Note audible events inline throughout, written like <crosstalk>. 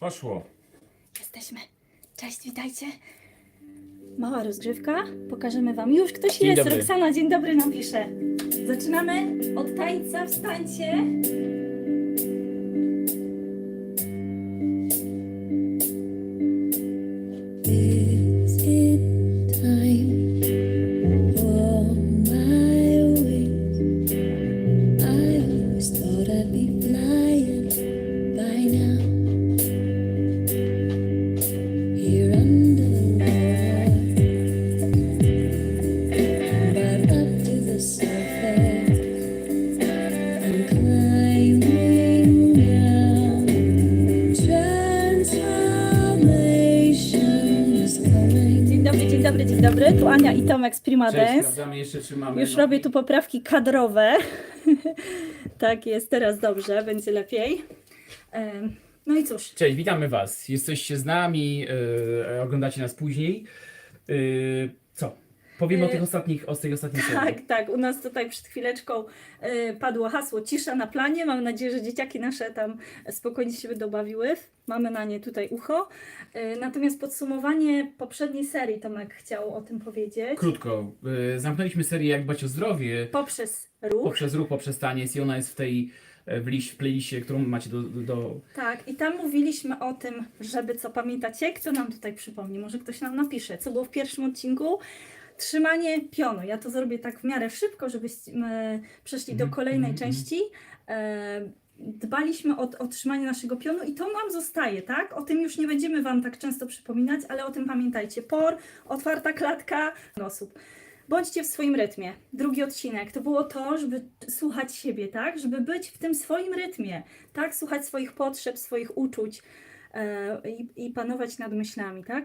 Poszło. Jesteśmy. Cześć, witajcie. Mała rozgrzewka. Pokażemy Wam. Już ktoś Dzień jest. dobry. Roxana, dzień dobry nam pisze. Zaczynamy od tańca. Wstańcie. Tu Ania i Tomek z Prima Cześć, Dance. jeszcze, czy mamy... Już robię tu poprawki kadrowe. <laughs> tak jest, teraz dobrze, będzie lepiej. No i cóż, Cześć, witamy Was. Jesteście z nami, yy, oglądacie nas później. Powiemy o Yy, tych ostatnich, o tej ostatniej serii. Tak, tak. U nas tutaj przed chwileczką y, padło hasło cisza na planie. Mam nadzieję, że dzieciaki nasze tam spokojnie się będą bawiły. Mamy na nie tutaj ucho. Y, natomiast podsumowanie poprzedniej serii Tomek chciał o tym powiedzieć. Krótko, yy, zamknęliśmy serię Jak dbać o zdrowie Poprzez ruch. poprzez ruch, poprzez taniec i ona jest w tej e, w, liś, w playliście, którą macie do, do, do... Tak, i tam mówiliśmy o tym, żeby co pamiętacie, kto nam tutaj przypomni, może ktoś nam napisze, co było w pierwszym odcinku. Trzymanie pionu. Ja to zrobię tak w miarę szybko, żebyśmy przeszli do Mhm, kolejnej mhm, części. E, Dbaliśmy o, o trzymanie naszego pionu i to nam zostaje, tak? O tym już nie będziemy Wam tak często przypominać, ale o tym pamiętajcie. Por, otwarta klatka osób. Bądźcie w swoim rytmie. Drugi odcinek to było to, żeby słuchać siebie, tak? Żeby być w tym swoim rytmie, tak? Słuchać swoich potrzeb, swoich uczuć e, i, i panować nad myślami, tak?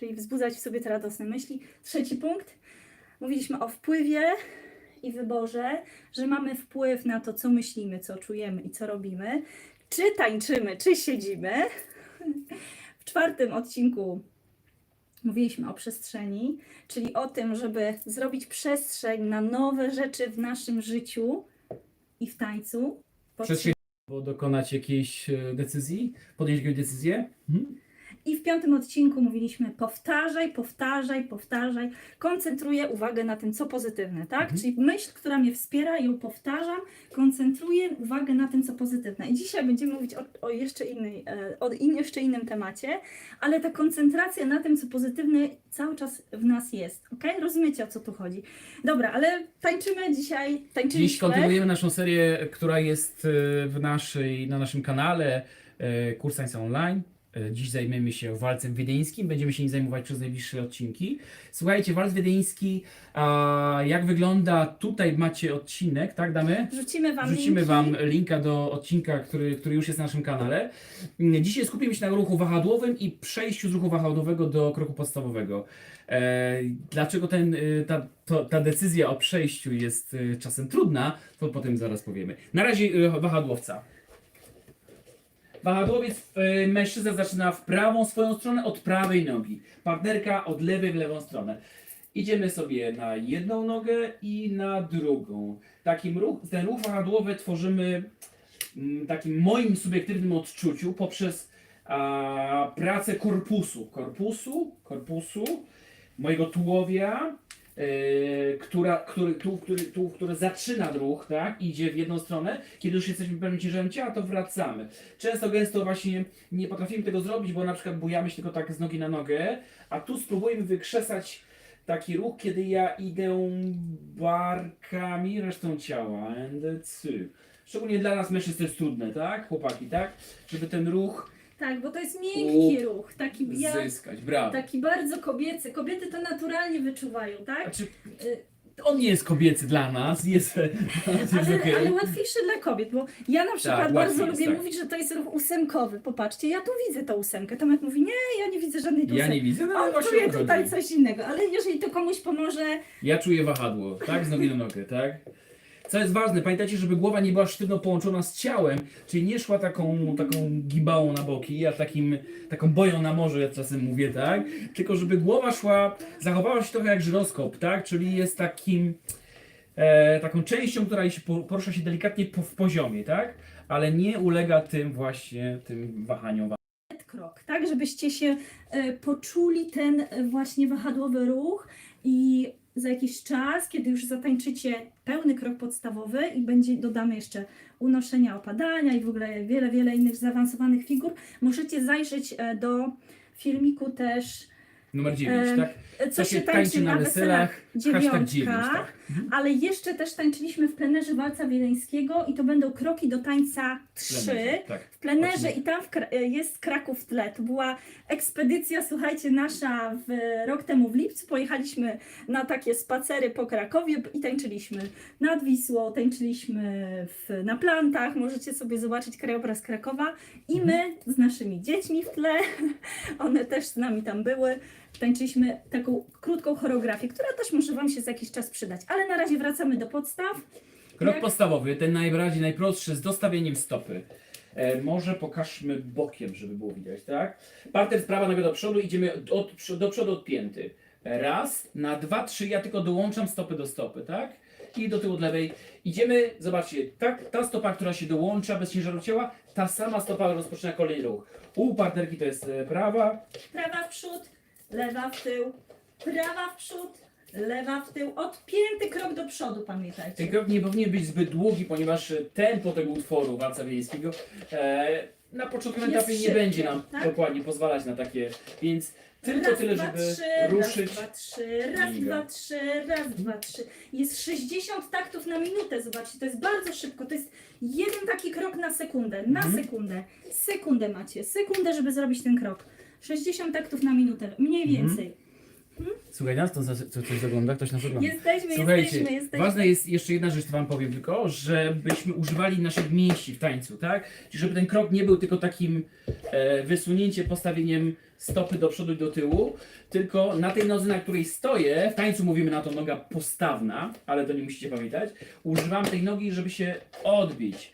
Czyli wzbudzać w sobie te radosne myśli. Trzeci punkt. Mówiliśmy o wpływie i wyborze, że mamy wpływ na to, co myślimy, co czujemy i co robimy. Czy tańczymy, czy siedzimy. W czwartym odcinku mówiliśmy o przestrzeni, czyli o tym, żeby zrobić przestrzeń na nowe rzeczy w naszym życiu i w tańcu. Się bo dokonać jakiejś e, decyzji, podjąć jakąś decyzję. Mhm. I w piątym odcinku mówiliśmy powtarzaj, powtarzaj, powtarzaj. Koncentruję uwagę na tym, co pozytywne, tak? Mhm. Czyli myśl, która mnie wspiera, ją powtarzam, koncentruję uwagę na tym, co pozytywne. I dzisiaj będziemy mówić o, o jeszcze innej, e, o in, jeszcze innym temacie, ale ta koncentracja na tym, co pozytywne cały czas w nas jest, ok? Rozumiecie, o co tu chodzi. Dobra, ale tańczymy dzisiaj, Dziś tańczyliśmy. kontynuujemy naszą serię, która jest e, w naszej, na naszym kanale e, Kurs Tańca Online. E, Dziś zajmiemy się walcem wiedeńskim, będziemy się nim zajmować przez najbliższe odcinki. Słuchajcie, walc wiedeński, a jak wygląda, tutaj macie odcinek, tak damy? Wrzucimy Wam Wrzucimy linki. Wam linka do odcinka, który, który już jest na naszym kanale. Mm, Dzisiaj skupimy się na ruchu wahadłowym i przejściu z ruchu wahadłowego do kroku podstawowego. E, dlaczego ten, y, ta, to, ta decyzja o przejściu jest y, czasem trudna, to potem zaraz powiemy. Na razie y, wahadłowca. Wahadłowiec y, mężczyzna zaczyna w prawą swoją stronę od prawej nogi. Partnerka od lewej w lewą stronę. Idziemy sobie na jedną nogę i na drugą. Takim ruch, ten ruch wahadłowy tworzymy mm, takim moim subiektywnym odczuciu poprzez a, pracę korpusu. Korpusu, korpusu, mojego tułowia, e, która, który, tu, który, tu, który zaczyna ruch, tak, idzie w jedną stronę. Kiedy już jesteśmy pewnym ciężarem ciała, to wracamy. Często, gęsto właśnie nie potrafimy tego zrobić, bo na przykład bujamy się tylko tak z nogi na nogę, a tu spróbujemy wykrzesać taki ruch, kiedy ja idę barkami resztą ciała. And. Szczególnie dla nas mężczyzn to jest trudne, tak? Chłopaki, tak? Żeby ten ruch Tak, bo to jest miękki ruch, taki zyskać. Brawo. Taki bardzo kobiecy. Kobiety to naturalnie wyczuwają, tak? Znaczy, Y, on nie jest kobiecy dla nas, jest, <laughs> jest Ale, okej. ale łatwiejszy dla kobiet, bo ja na przykład Tak, bardzo łatwiej lubię tak. mówić, że to jest ruch ósemkowy. Popatrzcie, ja tu widzę tą ósemkę. Tomek mówi, nie, ja nie widzę żadnej tu Ja ósemki. nie widzę, no ale On właśnie czuje to tutaj chodzi. coś innego, ale jeżeli to komuś pomoże, Ja czuję wahadło, tak? Z nogi na nogę, tak? Co jest ważne, pamiętajcie, żeby głowa nie była sztywno połączona z ciałem, czyli nie szła taką, taką gibałą na boki, a takim, taką boją na morze, ja czasem mówię, tak? Tylko żeby głowa szła, zachowała się trochę jak żyroskop, tak? Czyli jest takim, e, taką częścią, która się po- porusza się delikatnie po, w poziomie, tak? Ale nie ulega tym właśnie, tym wahaniom. krok, tak, żebyście się e, poczuli ten e, właśnie wahadłowy ruch i za jakiś czas, kiedy już zatańczycie pełny krok podstawowy i będzie, dodamy jeszcze unoszenia, opadania i w ogóle wiele, wiele innych zaawansowanych figur, możecie zajrzeć e, do filmiku też Numer 9, Em, tak? co się tańczy na weselach, hashtag 9, dziewiątka, tak? Mhm. ale jeszcze też tańczyliśmy w plenerze walca wiedeńskiego i to będą kroki do tańca 3 Plenerze, Tak. w plenerze Oczywiście. i tam w, Kra- jest Kraków w tle. To była ekspedycja, słuchajcie, nasza w rok temu w lipcu. Pojechaliśmy na takie spacery po Krakowie i tańczyliśmy nad Wisłą, tańczyliśmy w, na plantach. Możecie sobie zobaczyć krajobraz Krakowa i my z naszymi dziećmi w tle. <laughs> One też z nami tam były. Tańczyliśmy taką krótką choreografię, która też może Wam się za jakiś czas przydać. Ale na razie wracamy do podstaw. Krok Jak- podstawowy, ten najbardziej najprostszy z dostawieniem stopy. E, może pokażmy bokiem, żeby było widać, tak? Parter z prawa nogę do przodu, idziemy od, przo- do przodu odpięty. Raz, na dwa, trzy, ja tylko dołączam stopy do stopy, tak? I do tyłu od lewej. Idziemy, zobaczcie, tak, ta stopa, która się dołącza bez ciężaru ciała, ta sama stopa rozpoczyna kolejny ruch. U partnerki to jest e, prawa, Prawa w przód, lewa w tył, prawa w przód, lewa w tył. Odpięty krok do przodu, pamiętajcie. Ten krok nie powinien być zbyt długi, ponieważ tempo tego utworu walca wiejskiego e, na początkowym Jest etapie nie szybkie, będzie nam tak? dokładnie pozwalać na takie, więc tylko raz, tyle, dwa, żeby trzy, ruszyć. Raz, dwa, trzy, raz, dwa, trzy, raz, dwa, trzy. Jest 60 taktów na minutę, zobaczcie, to jest bardzo szybko. To jest jeden taki krok na sekundę, na Mhm. sekundę. Sekundę macie, sekundę, żeby zrobić ten krok. 60 taktów na minutę, mniej Mhm. więcej. Słuchaj nas, to coś ogląda, ktoś nas ogląda. Jesteśmy, Słuchajcie, jesteśmy, jesteśmy. ważna jest jeszcze jedna rzecz, to wam powiem tylko, żebyśmy używali naszych mięśni w tańcu, tak? Czyli żeby ten krok nie był tylko takim e, wysunięciem, postawieniem stopy do przodu i do tyłu, tylko na tej nodze, na której stoję, w tańcu mówimy na to noga postawna, ale to nie musicie pamiętać, używam tej nogi, żeby się odbić.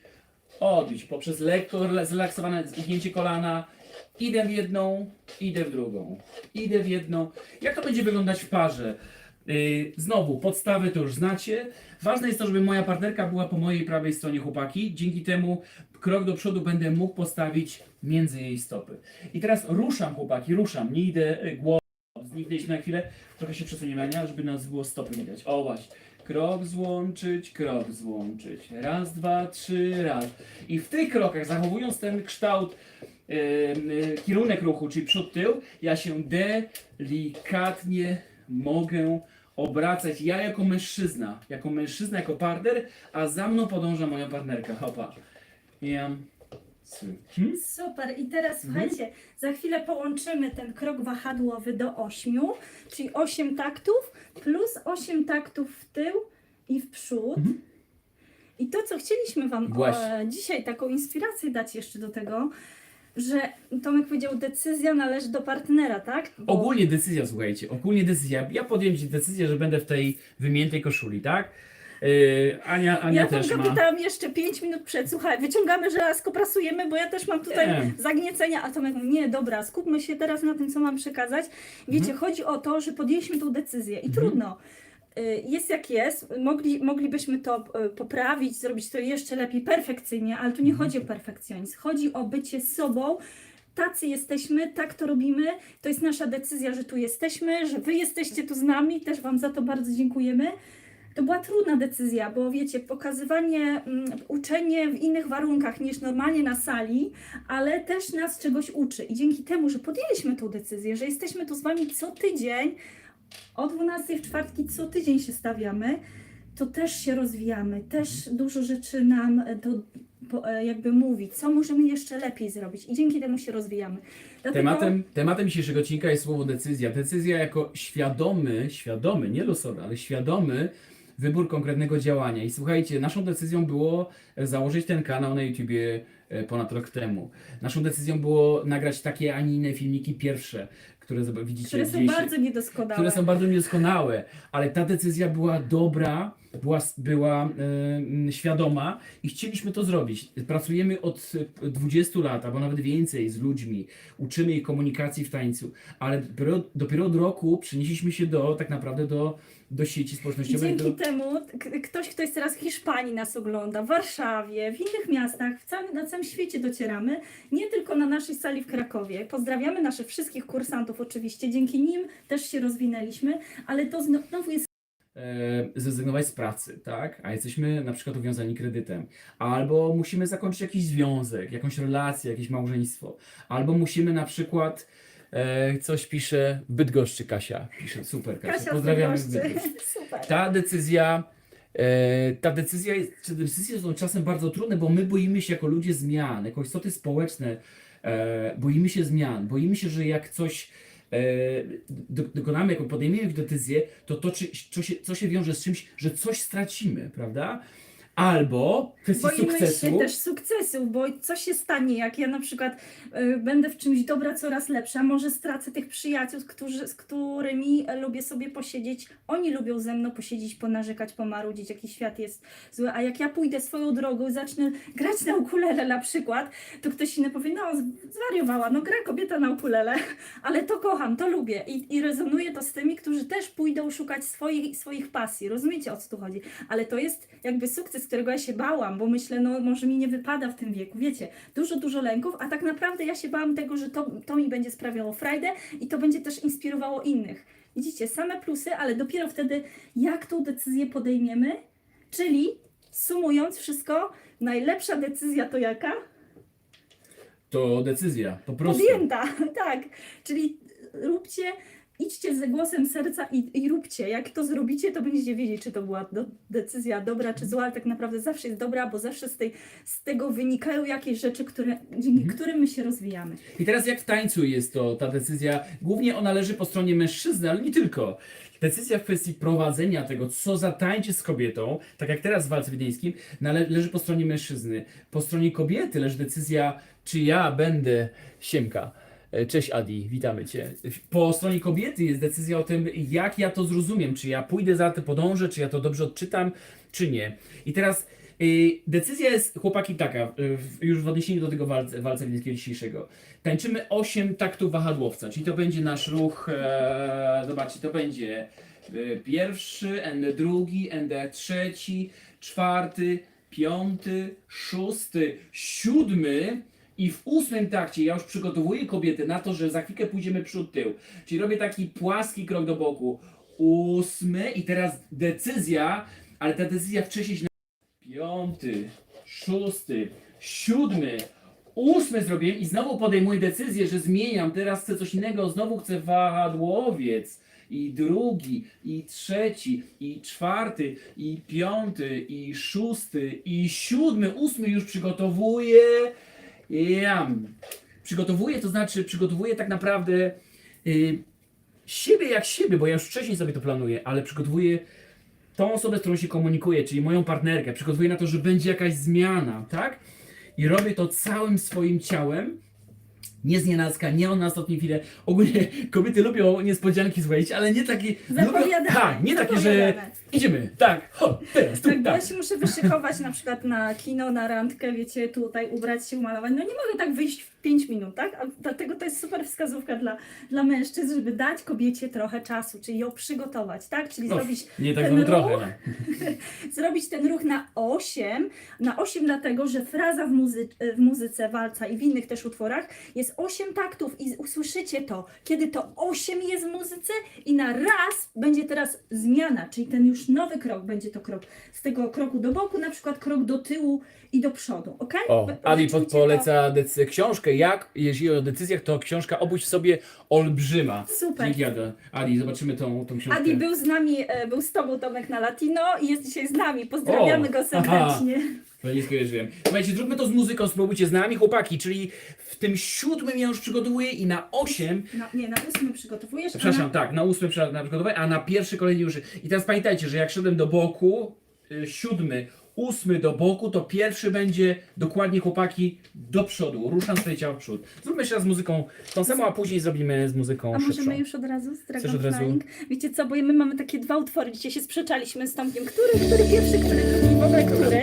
Odbić poprzez lekko rela- zrelaksowane zgięcie kolana. Idę w jedną, idę w drugą. Idę w jedną. Jak to będzie wyglądać w parze? Yy, znowu, podstawy to już znacie. Ważne jest to, żeby moja partnerka była po mojej prawej stronie chłopaki. Dzięki temu krok do przodu będę mógł postawić między jej stopy. I teraz ruszam chłopaki, ruszam. Nie idę y, głową. Zniknęliśmy na chwilę. Trochę się przesuniemy, żeby nas było stopy widać. O właśnie. Krok złączyć, krok złączyć. Raz, dwa, trzy, raz. I w tych krokach, zachowując ten kształt, kierunek ruchu, czyli przód, tył, ja się delikatnie mogę obracać. Ja jako mężczyzna, jako mężczyzna, jako partner, a za mną podąża moja partnerka. Hopa. Sy. Hmm? Super. I teraz słuchajcie, za chwilę połączymy ten krok wahadłowy do 8, czyli 8 taktów plus 8 taktów w tył i w przód. Mhm. I to, co chcieliśmy Wam e, dzisiaj taką inspirację dać jeszcze do tego, że Tomek powiedział, decyzja należy do partnera, tak? Bo- Ogólnie decyzja, słuchajcie, ogólnie decyzja. Ja podjąłem się decyzję, że będę w tej wymiętej koszuli, tak? Yy, Ania, Ania Ja też Tomka ma. pytałam jeszcze 5 minut przed, słuchaj, wyciągamy żelazko, prasujemy, bo ja też mam tutaj Nie. zagniecenia, a Tomek mówi, nie, dobra, skupmy się teraz na tym, co mam przekazać. Wiecie, Mhm. chodzi o to, że podjęliśmy tą decyzję i trudno. Y, Jest jak jest, Mogli, moglibyśmy to y, poprawić, zrobić to jeszcze lepiej, perfekcyjnie, ale tu nie Mhm. chodzi o perfekcjonizm, chodzi o bycie sobą, tacy jesteśmy, tak to robimy, to jest nasza decyzja, że tu jesteśmy, że wy jesteście tu z nami, też wam za to bardzo dziękujemy. To była trudna decyzja, bo wiecie, pokazywanie, mm, uczenie w innych warunkach niż normalnie na sali, ale też nas czegoś uczy. I dzięki temu, że podjęliśmy tą decyzję, że jesteśmy tu z Wami co tydzień, o 12 w czwartki co tydzień się stawiamy, to też się rozwijamy, też dużo rzeczy nam e, to e, jakby mówi, co możemy jeszcze lepiej zrobić i dzięki temu się rozwijamy. Dlatego- Tematem, tematem dzisiejszego odcinka jest słowo decyzja. Decyzja jako świadomy, świadomy, nie losowy, ale świadomy wybór konkretnego działania. I słuchajcie, naszą decyzją było e, założyć ten kanał na YouTubie ponad rok temu. Naszą decyzją było nagrać takie, a nie inne filmiki pierwsze, które widzicie które są bardzo niedoskonałe. które są bardzo niedoskonałe, ale ta decyzja była dobra, była, była em, świadoma i chcieliśmy to zrobić. Pracujemy od e, 20 lat, albo nawet więcej z ludźmi, uczymy ich komunikacji w tańcu, ale dopiero, dopiero od roku przenieśliśmy się do, tak naprawdę do, do sieci społecznościowej. dzięki Do, temu ktoś, kto jest teraz w Hiszpanii nas ogląda, w Warszawie, w innych miastach, w całym, na całym świecie docieramy, nie tylko na naszej sali w Krakowie. Pozdrawiamy naszych wszystkich kursantów oczywiście, dzięki nim też się rozwinęliśmy, ale to zno- znowu jest e, zrezygnować z pracy, tak? A jesteśmy na przykład uwiązani kredytem. Albo musimy zakończyć jakiś związek, jakąś relację, jakieś małżeństwo. Albo musimy na przykład e, coś pisze Bydgoszczy Kasia. Pisze super Kasia. Kasia Pozdrawiamy z z Bydgoszczy. Bydgoszczy. <laughs> Super. Ta decyzja E, ta decyzja jest, te decyzje są czasem bardzo trudne, bo my boimy się jako ludzie zmian, jako istoty społeczne, e, boimy się zmian, boimy się, że jak coś e, do, dokonamy, jak podejmiemy decyzję, to to, czy, co, się, co się wiąże z czymś, że coś stracimy, prawda? Albo kwestii Boimy sukcesu. się też sukcesu, bo co się stanie, jak ja na przykład y, będę w czymś dobra, coraz lepsza, może stracę tych przyjaciół, z, którzy, z którymi lubię sobie posiedzieć, oni lubią ze mną posiedzieć, ponarzekać, pomarudzić, jaki świat jest zły, a jak ja pójdę swoją drogą i zacznę grać na ukulele na przykład, to ktoś inny powie, no zwariowała, no gra kobieta na ukulele, <laughs> ale to kocham, to lubię. I, i rezonuje to z tymi, którzy też pójdą szukać swoich, swoich pasji, rozumiecie o co tu chodzi, ale to jest jakby sukces, którego ja się bałam, bo myślę, no może mi nie wypada w tym wieku, wiecie, dużo, dużo lęków, a tak naprawdę ja się bałam tego, że to, to mi będzie sprawiało frajdę i to będzie też inspirowało innych. Widzicie, same plusy, ale dopiero wtedy, jak tą decyzję podejmiemy, czyli sumując wszystko, najlepsza decyzja to jaka? To decyzja, po prostu. Podjęta, <laughs> tak. Czyli róbcie, idźcie ze głosem serca i, i róbcie. Jak to zrobicie, to będziecie wiedzieć, czy to była do, decyzja dobra czy zła, ale tak naprawdę zawsze jest dobra, bo zawsze z, tej, z tego wynikają jakieś rzeczy, które, dzięki Mhm. którym my się rozwijamy. I teraz jak w tańcu jest to ta decyzja, głównie ona leży po stronie mężczyzny, ale nie tylko. Decyzja w kwestii prowadzenia tego, co zatańczy z kobietą, tak jak teraz w walce wiedeńskim, nale- leży po stronie mężczyzny. Po stronie kobiety leży decyzja, czy ja będę Siemka. E, Cześć Adi, witamy Cię. Po stronie kobiety jest decyzja o tym, jak ja to zrozumiem, czy ja pójdę za to, podążę, czy ja to dobrze odczytam, czy nie. I teraz y, decyzja jest, chłopaki, taka, y, w- już w odniesieniu do tego walce wiedeńskiego dzisiejszego. Tańczymy 8 taktów wahadłowca, czyli to będzie nasz ruch, e, zobaczcie, to będzie e, pierwszy, and drugi, and trzeci, czwarty, piąty, szósty, siódmy i w ósmym takcie ja już przygotowuję kobiety na to, że za chwilkę pójdziemy przód tył. Czyli robię taki płaski krok do boku. Ósmy i teraz decyzja, ale ta decyzja wcześniej się piąty, szósty, siódmy, ósmy zrobiłem i znowu podejmuję decyzję, że zmieniam, teraz chcę coś innego, znowu chcę wahadłowiec. I drugi, i trzeci, i czwarty, i piąty, i szósty, i siódmy, ósmy już przygotowuję. Jam. Przygotowuję, to znaczy przygotowuję tak naprawdę y, siebie jak siebie, bo ja już wcześniej sobie to planuję, ale przygotowuję tą osobę, z którą się komunikuję, czyli moją partnerkę, przygotowuję na to, że będzie jakaś zmiana, tak? I robię to całym swoim ciałem. Nie z nienacka, nie on na ostatniej chwilę. Ogólnie <laughs> kobiety lubią niespodzianki złejć, ale nie takie. Zapowiadane, Lubią, tak, nie takie, że zapowiadane. idziemy, tak, ho, teraz, tu, Tak, bo ja tak. się muszę wyszykować na przykład na kino, na randkę, wiecie, tutaj ubrać się, umalować. No nie mogę tak wyjść w 5 minut, tak? A dlatego to jest super wskazówka dla, dla mężczyzn, żeby dać kobiecie trochę czasu, czyli ją przygotować, tak? Czyli No, zrobić nie tak ten znowu ruch, trochę. No. <laughs> zrobić ten ruch na 8, na 8 dlatego, że fraza w, muzy- w muzyce, walca i w innych też utworach jest 8 taktów i usłyszycie to, kiedy to 8 jest w muzyce i na raz będzie teraz zmiana, czyli ten już nowy krok będzie to krok z tego kroku do boku, na przykład krok do tyłu i do przodu, ok? O, wyczujcie pod, poleca decy- książkę, jak, jeśli o decyzjach, to książka Obudź w sobie olbrzyma. Super. Dzięki Adi. Zobaczymy tą, tą książkę. Adi był z nami, e, był z Tobą Tomek na Latino i jest dzisiaj z nami. Pozdrawiamy O, go serdecznie. To nie skojarzyłem. Słuchajcie, zróbmy to z muzyką, spróbujcie z nami, chłopaki, czyli w tym siódmym ja już przygotowuję i na osiem, No, nie, na ósmy przygotowujesz, a przepraszam, na... tak, na ósmy na przygotowanie, a na pierwszy kolejny już. I teraz pamiętajcie, że jak szedłem do boku, y, siódmy, ósmy do boku, to pierwszy będzie dokładnie chłopaki do przodu. Ruszam swoje ciało w przód. Zróbmy jeszcze raz z muzyką tą samą, a później zrobimy z muzyką A szybszą. możemy już od razu z Dragon od razu? Flying? Wiecie co, bo my mamy takie dwa utwory. Dzisiaj się sprzeczaliśmy z Tomkiem, który, który pierwszy, który drugi, w ogóle który.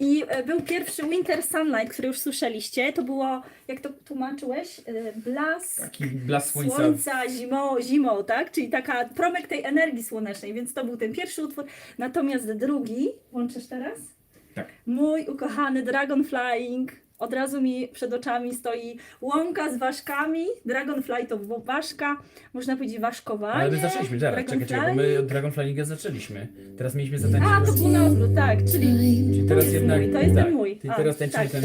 I e, był pierwszy Winter Sunlight, który już słyszeliście. To było, jak to tłumaczyłeś? E, Blask Taki blask słońca. słońca zimą, zimą, tak? Czyli taka promyk tej energii słonecznej, więc to był ten pierwszy utwór. Natomiast drugi, łączysz teraz? Tak. Mój ukochany Dragon Flying. Od razu mi przed oczami stoi łąka z ważkami. Dragonfly to ważka, można powiedzieć ważkowanie. Ale my zaczęliśmy, zaraz, czekaj, czekaj, bo my od Dragonflyinga zaczęliśmy. Teraz mieliśmy zatańczyć. A, to był na odwrót, tak, czyli Czyli teraz jest jednak, mój, to jest tak, ten mój. A, teraz tańczymy tak. ten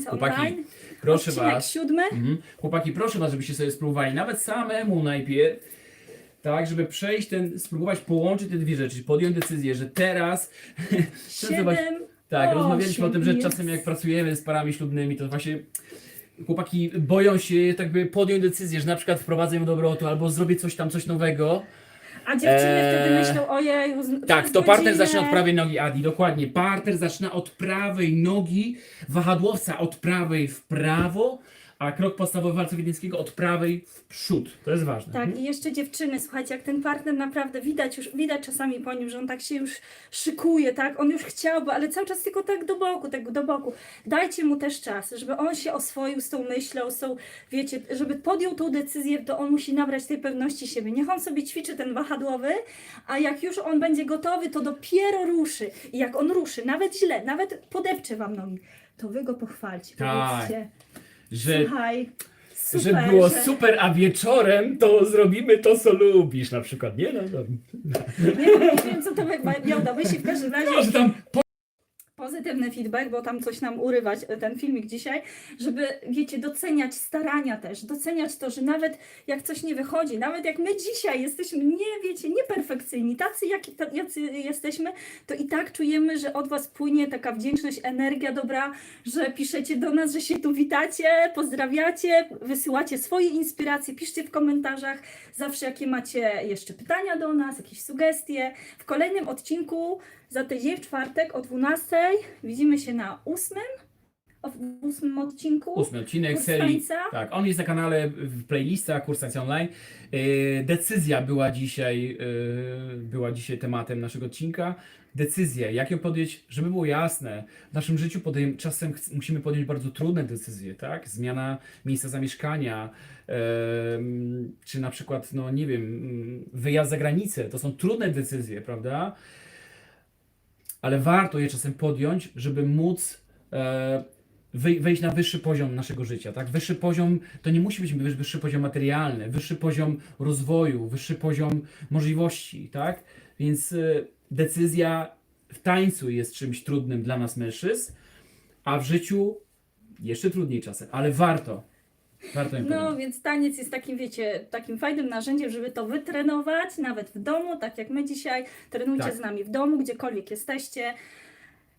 Chłopaki, online. proszę Odcinek was. siódmy. Mhm. Chłopaki, proszę was, żebyście sobie spróbowali nawet samemu najpierw, tak, żeby przejść ten, spróbować połączyć te dwie rzeczy, podjąć decyzję, że teraz <laughs> zobacz, Siedem. tak, osiem rozmawialiśmy o tym, że jest. czasem jak pracujemy z parami ślubnymi, to właśnie chłopaki boją się tak by podjąć decyzję, że na przykład wprowadzę ją do obrotu albo zrobię coś tam, coś nowego. A dziewczyny wtedy Eee, myślą, ojej, Tak, to partner zaczyna od prawej nogi, Adi, dokładnie. Partner zaczyna od prawej nogi, wahadłowca od prawej w prawo, a krok podstawowy walce wiedeńskiego od prawej w przód. To jest ważne. Tak, i jeszcze dziewczyny, słuchajcie, jak ten partner naprawdę widać już, widać czasami po nim, że on tak się już szykuje, tak? On już chciałby, ale cały czas tylko tak do boku, tak do boku. Dajcie mu też czas, żeby on się oswoił z tą myślą, z tą, wiecie, żeby podjął tą decyzję, to on musi nabrać tej pewności siebie. Niech on sobie ćwiczy ten wahadłowy, a jak już on będzie gotowy, to dopiero ruszy. I jak on ruszy, nawet źle, nawet podepcze wam nogi, to wy go pochwalcie. Tak. Powiedzcie, Że, słuchaj, super, że było że- super, a wieczorem to zrobimy to, co lubisz na przykład. Nie no, no. Nie wiem, nie wiem, co to miał na myśli, w każdym razie no że tam po... pozytywny feedback, bo tam coś nam urywać e, ten filmik dzisiaj, żeby, wiecie, doceniać starania też, doceniać to, że nawet jak coś nie wychodzi, nawet jak my dzisiaj jesteśmy, nie wiecie, nieperfekcyjni, tacy jaki, ta- jacy jesteśmy, to i tak czujemy, że od Was płynie taka wdzięczność, energia dobra, że piszecie do nas, że się tu witacie, pozdrawiacie, wysyłacie swoje inspiracje, piszcie w komentarzach zawsze jakie macie jeszcze pytania do nas, jakieś sugestie. W kolejnym odcinku za tydzień, w czwartek o 12 widzimy się na ósmym, o- w ósmym odcinku. Ósmy odcinek Kurs serii. tańca. Tak, on jest na kanale w playlistach Kurs Tańca Online. Yy, decyzja była dzisiaj, yy, była dzisiaj tematem naszego odcinka. Decyzja, jak ją podjąć, żeby było jasne. W naszym życiu podejm- czasem musimy podjąć bardzo trudne decyzje, tak? Zmiana miejsca zamieszkania, em, czy na przykład, no nie wiem, mm, wyjazd za granicę. To są trudne decyzje, prawda? Ale warto je czasem podjąć, żeby móc e, wejść na wyższy poziom naszego życia, tak? Wyższy poziom to nie musi być wyż- wyższy poziom materialny, wyższy poziom rozwoju, wyższy poziom możliwości, tak? Więc y, decyzja w tańcu jest czymś trudnym dla nas mężczyzn, a w życiu jeszcze trudniej czasem, ale warto. Warto no, no, więc taniec jest takim, wiecie, takim fajnym narzędziem, żeby to wytrenować, nawet w domu, tak jak my dzisiaj. Trenujcie Tak. z nami w domu, gdziekolwiek jesteście.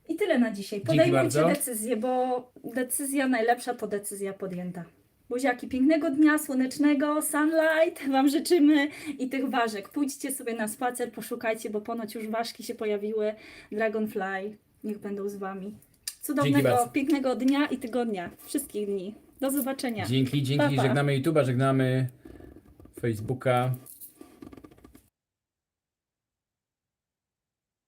I tyle na dzisiaj. Dzięki Podejmujcie decyzję, bo decyzja najlepsza to decyzja podjęta. Buziaki, pięknego dnia słonecznego, sunlight Wam życzymy i tych ważek. Pójdźcie sobie na spacer, poszukajcie, bo ponoć już ważki się pojawiły. Dragonfly, niech będą z Wami. Cudownego, pięknego dnia i tygodnia. Wszystkich dni. Do zobaczenia. Dzięki, dzięki. Pa, pa. Żegnamy YouTube'a, żegnamy Facebooka.